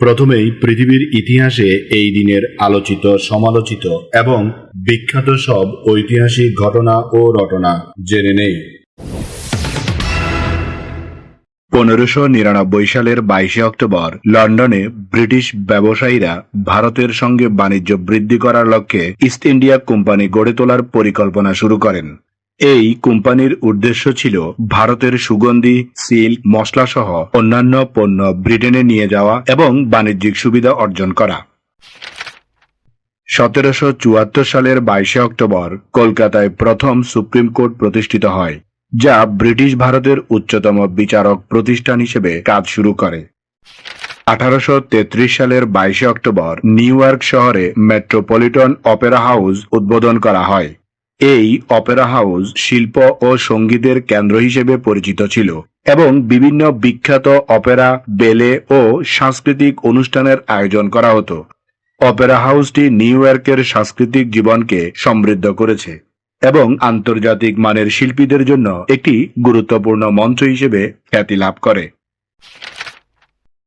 প্রথমেই পৃথিবীর ইতিহাসে এই দিনের আলোচিত, সমালোচিত এবং বিখ্যাত সব ঐতিহাসিক ঘটনা ও রটনা জেনে নেই। পনেরোশো নিরানব্বই সালের বাইশে অক্টোবর, লন্ডনে ব্রিটিশ ব্যবসায়ীরা ভারতের সঙ্গে বাণিজ্য বৃদ্ধি করার লক্ষ্যে ইস্ট ইন্ডিয়া কোম্পানি গড়ে তোলার পরিকল্পনা শুরু করেন। এই কোম্পানির উদ্দেশ্য ছিল ভারতের সুগন্ধি সিল্ক মশলা সহ অন্যান্য পণ্য ব্রিটেনে নিয়ে যাওয়া এবং বাণিজ্যিক সুবিধা অর্জন করা। সতেরোশো চুয়াত্তর সালের বাইশে অক্টোবর কলকাতায় প্রথম সুপ্রিম কোর্ট প্রতিষ্ঠিত হয়, যা ব্রিটিশ ভারতের উচ্চতম বিচারক প্রতিষ্ঠান হিসেবে কাজ শুরু করে। আঠারোশো তেত্রিশ সালের বাইশে অক্টোবর নিউ ইয়র্ক শহরে মেট্রোপলিটন অপেরা হাউস উদ্বোধন করা হয়। এই অপেরা হাউস শিল্প ও সঙ্গীতের কেন্দ্র হিসেবে পরিচিত ছিল এবং বিভিন্ন বিখ্যাত অপেরা, বেলে ও সাংস্কৃতিক অনুষ্ঠানের আয়োজন করা হতো। অপেরা হাউসটি নিউ ইয়র্কের সাংস্কৃতিক জীবনকে সমৃদ্ধ করেছে এবং আন্তর্জাতিক মানের শিল্পীদের জন্য একটি গুরুত্বপূর্ণ মঞ্চ হিসেবে খ্যাতি লাভ করে।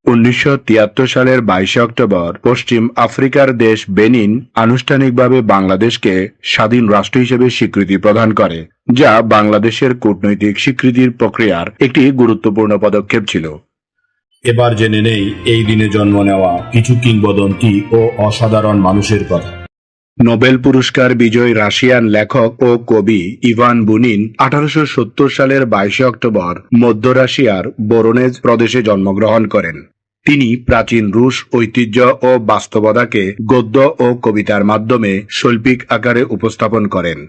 উনিশশো তিয়াত্তর সালের বাইশে অক্টোবর পশ্চিম আফ্রিকার দেশ বেনিন আনুষ্ঠানিকভাবে বাংলাদেশকে স্বাধীন রাষ্ট্র হিসেবে স্বীকৃতি প্রদান করে, যা বাংলাদেশের কূটনৈতিক স্বীকৃতির প্রক্রিয়ার একটি গুরুত্বপূর্ণ পদক্ষেপ ছিল। এবার জেনে নেই এই দিনে জন্ম নেওয়া কিছু কিংবদন্তি ও অসাধারণ মানুষের কথা। নোবেল পুরস্কার বিজয়ী রাশিয়ান লেখক ও কবি ইভান বুনিন আঠারোশো সত্তর সালের বাইশে অক্টোবর মধ্য রাশিয়ার বোরোনেজ প্রদেশে জন্মগ্রহণ করেন। তিনি প্রাচীন রুশ ঐতিহ্য ও বাস্তবতাকে গদ্য ও কবিতার মাধ্যমে শৈল্পিক আকারে উপস্থাপন করেন।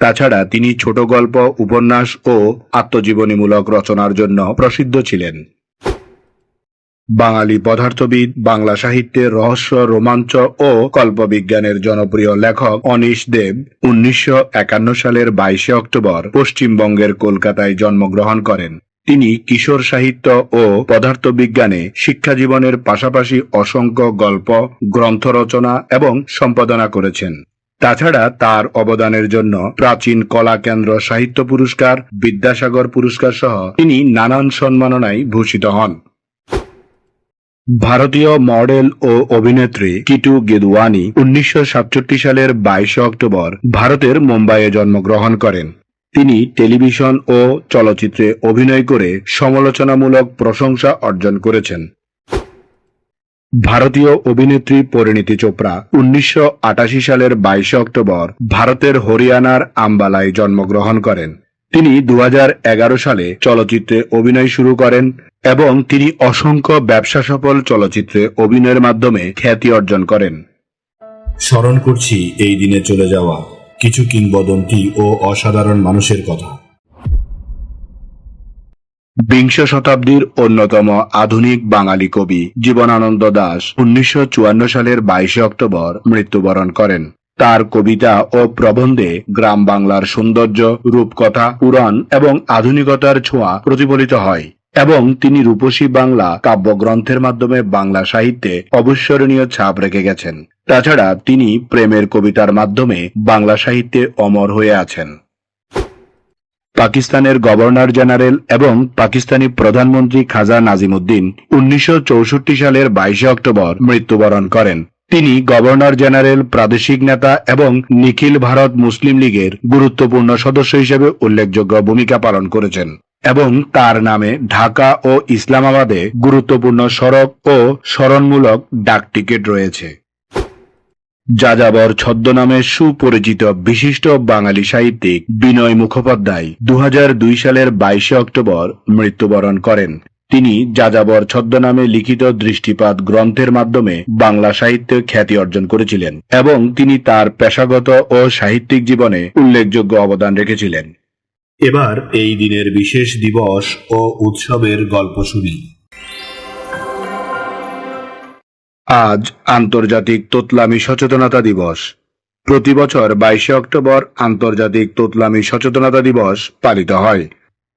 তাছাড়া তিনি ছোট গল্প উপন্যাস ও আত্মজীবনীমূলক রচনার জন্য প্রসিদ্ধ ছিলেন। বাঙালি পদার্থবিদ, বাংলা সাহিত্যের রহস্য, রোমাঞ্চ ও কল্পবিজ্ঞানের জনপ্রিয় লেখক অনিশ দেব উনিশশো একান্ন সালের বাইশে অক্টোবর পশ্চিমবঙ্গের কলকাতায় জন্মগ্রহণ করেন। তিনি কিশোর সাহিত্য ও পদার্থবিজ্ঞানে শিক্ষা জীবনের পাশাপাশি অসংখ্য গল্প গ্রন্থ রচনা এবং সম্পাদনা করেছেন। তাছাড়া তার অবদানের জন্য প্রাচীন কলা কেন্দ্র সাহিত্য পুরস্কার, বিদ্যাসাগর পুরস্কার সহ তিনি নানান সম্মাননায় ভূষিত হন। ভারতীয় মডেল ও অভিনেত্রী কিটু গেদওয়ানি উনিশশো সালের বাইশে অক্টোবর ভারতের মুম্বাইয়ে জন্মগ্রহণ করেন। তিনি টেলিভিশন ও চলচ্চিত্রে অভিনয় করে সমালোচনামূলক প্রশংসা অর্জন করেছেন। ভারতীয় অভিনেত্রী পরিণীতি চোপড়া উনিশশো আটাশি সালের বাইশে অক্টোবর ভারতের হরিয়ানার আম্বালায় জন্মগ্রহণ করেন। তিনি দু হাজার এগারো সালে চলচ্চিত্রে অভিনয় শুরু করেন এবং তিনি অসংখ্য ব্যবসা সফল চলচ্চিত্রে অভিনয়ের মাধ্যমে খ্যাতি অর্জন করেন। স্মরণ করছি এই দিনে চলে যাওয়া কিছু কিংবদন্তি ও অসাধারণ মানুষের কথা। বিংশ শতাব্দীর অন্যতম আধুনিক বাঙালি কবি জীবনানন্দ দাস উনিশশো চুয়ান্ন সালের বাইশে অক্টোবর মৃত্যুবরণ করেন। তার কবিতা ও প্রবন্ধে গ্রাম বাংলার সৌন্দর্য, রূপকথা, পুরাণ এবং আধুনিকতার ছোঁয়া প্রতিফলিত হয় এবং তিনি রূপসী বাংলা কাব্যগ্রন্থের মাধ্যমে বাংলা সাহিত্যে অবিস্মরণীয় ছাপ রেখে গেছেন। তাছাড়া তিনি প্রেমের কবিতার মাধ্যমে বাংলা সাহিত্যে অমর হয়ে আছেন। পাকিস্তানের গভর্নর জেনারেল এবং পাকিস্তানি প্রধানমন্ত্রী খাজা নাজিমুদ্দিন উনিশশো চৌষট্টি সালের বাইশে অক্টোবর মৃত্যুবরণ করেন। তিনি গভর্নর জেনারেল, প্রাদেশিক নেতা এবং নিখিল ভারত মুসলিম লীগের গুরুত্বপূর্ণ সদস্য হিসেবে উল্লেখযোগ্য ভূমিকা পালন করেছেন এবং তার নামে ঢাকা ও ইসলামাবাদে গুরুত্বপূর্ণ সড়ক ও স্মরণমূলক ডাক টিকিট রয়েছে। যাযাবর ছদ্মনামে সুপরিচিত বিশিষ্ট বাঙালি সাহিত্যিক বিনয় মুখোপাধ্যায় দু হাজার দুই সালের বাইশে অক্টোবর মৃত্যুবরণ করেন। তিনি যাযাবর ছদ্মনামে লিখিত দৃষ্টিপাত গ্রন্থের মাধ্যমে বাংলা সাহিত্যে খ্যাতি অর্জন করেছিলেন এবং তিনি তার পেশাগত ও সাহিত্যিক জীবনে উল্লেখযোগ্য অবদান রেখেছিলেন। এবার এই দিনের বিশেষ দিবস ও উৎসবের গল্প শুনি। আজ আন্তর্জাতিক তোতলামি সচেতনতা দিবস। প্রতি বছর বাইশে অক্টোবর আন্তর্জাতিক তোতলামি সচেতনতা দিবস পালিত হয়।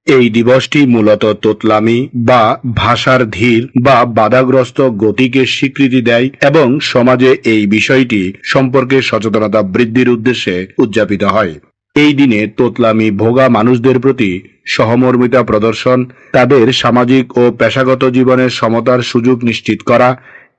এই দিবসটি মূলত তোতলামি বা ভাষার ধীর বা বাধাগ্রস্ত গতিকে স্বীকৃতি দেয় এবং সমাজে এই বিষয়টি সম্পর্কে সচেতনতা বৃদ্ধির উদ্দেশ্যে উদযাপিত হয়। এই দিনে তোতলামি ভোগা মানুষদের প্রতি সহমর্মিতা প্রদর্শন, তাদের সামাজিক ও পেশাগত জীবনের সমতার সুযোগ নিশ্চিত করা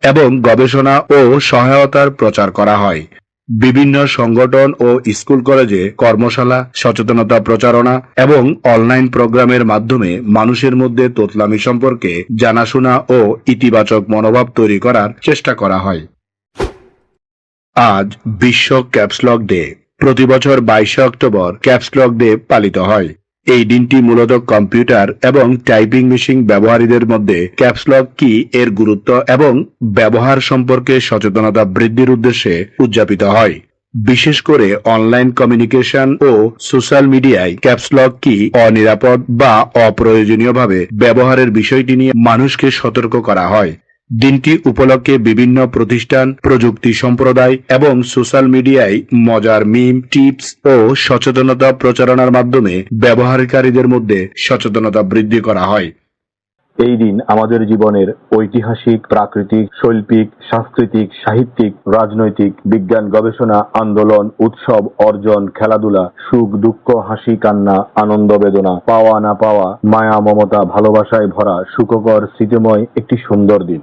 এবং গবেষণা ও সহায়তার প্রচার করা হয়। বিভিন্ন সংগঠন ও স্কুল কলেজে কর্মশালা, সচেতনতা প্রচারণা এবং অনলাইন প্রোগ্রামের মাধ্যমে মানুষের মধ্যে তোতলামি সম্পর্কে জানাশোনা ও ইতিবাচক মনোভাব তৈরি করার চেষ্টা করা হয়। আজ বিশ্ব ক্যাপসলক ডে। প্রতি বছর বাইশে অক্টোবর ক্যাপসলক ডে পালিত হয়। এই দিনটি মূলত কম্পিউটার এবং টাইপিং মেশিন ব্যবহারীদের মধ্যে ক্যাপসলক কি এর গুরুত্ব এবং ব্যবহার সম্পর্কে সচেতনতা বৃদ্ধির উদ্দেশ্যে উদযাপিত হয়। বিশেষ করে অনলাইন কমিউনিকেশন ও সোশ্যাল মিডিয়ায় ক্যাপসলক কি অনিরাপদ বা অপ্রয়োজনীয়ভাবে ব্যবহারের বিষয়টি নিয়ে মানুষকে সতর্ক করা হয়। দিনটি উপলক্ষে বিভিন্ন প্রতিষ্ঠান, প্রযুক্তি সম্প্রদায় এবং সোশ্যাল মিডিয়ায় মজার মিম, টিপস ও সচেতনতা প্রচারণার মাধ্যমে ব্যবহারকারীদের মধ্যে সচেতনতা বৃদ্ধি করা হয়। এই দিন আমাদের জীবনের ঐতিহাসিক, প্রাকৃতিক, শৈল্পিক, সাংস্কৃতিক, সাহিত্যিক, রাজনৈতিক, বিজ্ঞান, গবেষণা, আন্দোলন, উৎসব, অর্জন, খেলাধুলা, সুখ, দুঃখ, হাসি, কান্না, আনন্দ, বেদনা, পাওয়া না পাওয়া, মায়া, মমতা, ভালোবাসায় ভরা, সুখকর, স্মৃতিময় একটি সুন্দর দিন।